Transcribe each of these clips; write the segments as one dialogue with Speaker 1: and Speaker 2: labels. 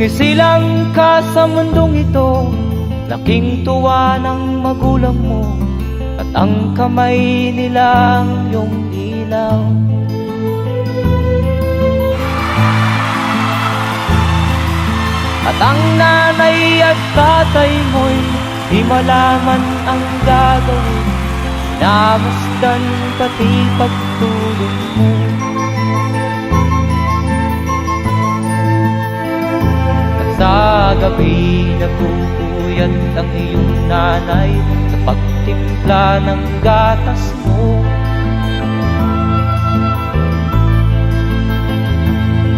Speaker 1: isilang ka sa mundong ito Laking tuwa ng magulang mo At ang kamay nila ang iyong ilaw. At ang nanay at tatay mo'y Di malaman ang gagawin Namasdan pati pagtulong mo gabi nagpupuyat ang iyong nanay Sa pagtimpla ng gatas mo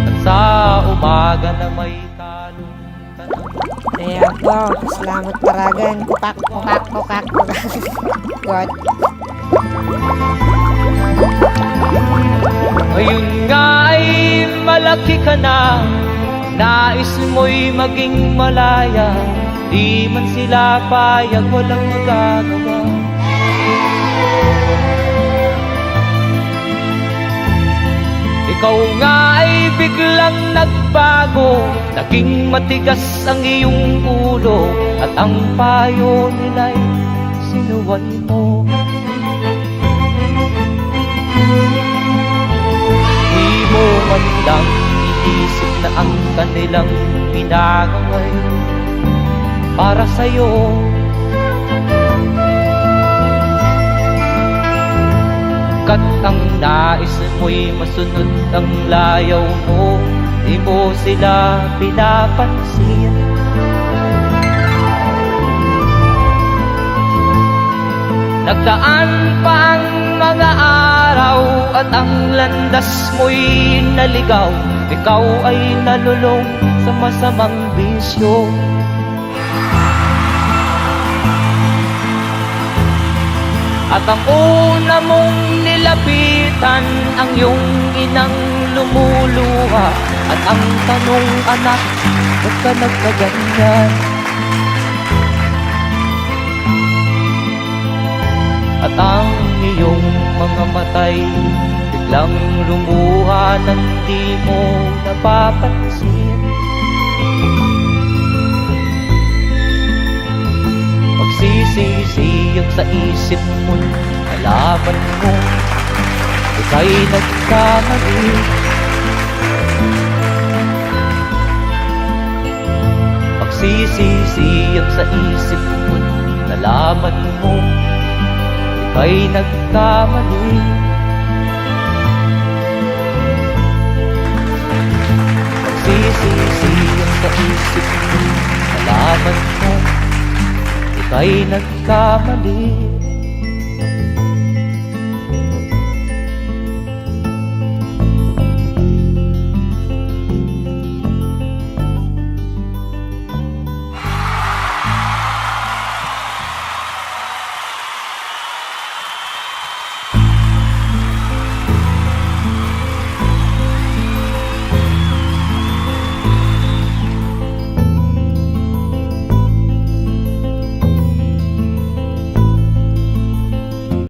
Speaker 1: At sa umaga na may talong ka ng
Speaker 2: Ayan po, salamat paragan. Kukak, kukak, kukak, kukak. God.
Speaker 1: Ngayon nga ay malaki ka na Nais mo'y maging malaya Di man sila payag walang magagawa. Ikaw nga ay biglang nagbago Naging matigas ang iyong ulo At ang payo nila'y sinuway mo. Di mo man lang iisip na ang kanilang pinagaway Para sa'yo. Kat ang nais mo'y masunod ang layaw mo Di mo sila pinapansin. Nagdaan pa ang mga araw At ang landas mo'y naligaw Ikaw ay nalulong sa masamang bisyo At ang una mong nilapitan Ang iyong inang lumuluha At ang tanong anak Ba't ka nagkaganyan? At ang iyong mga matay Biglang lumuha nang di mo napapansin. Magsisisiyag sa isip mo Nalaman mo. Ika'y nagkamali. Magsisisiyag sa isip mo Nalaman mo. Ika'y nagkamali Magsisisiyag sa isip mo Nalaman mo Ika'y nagkamali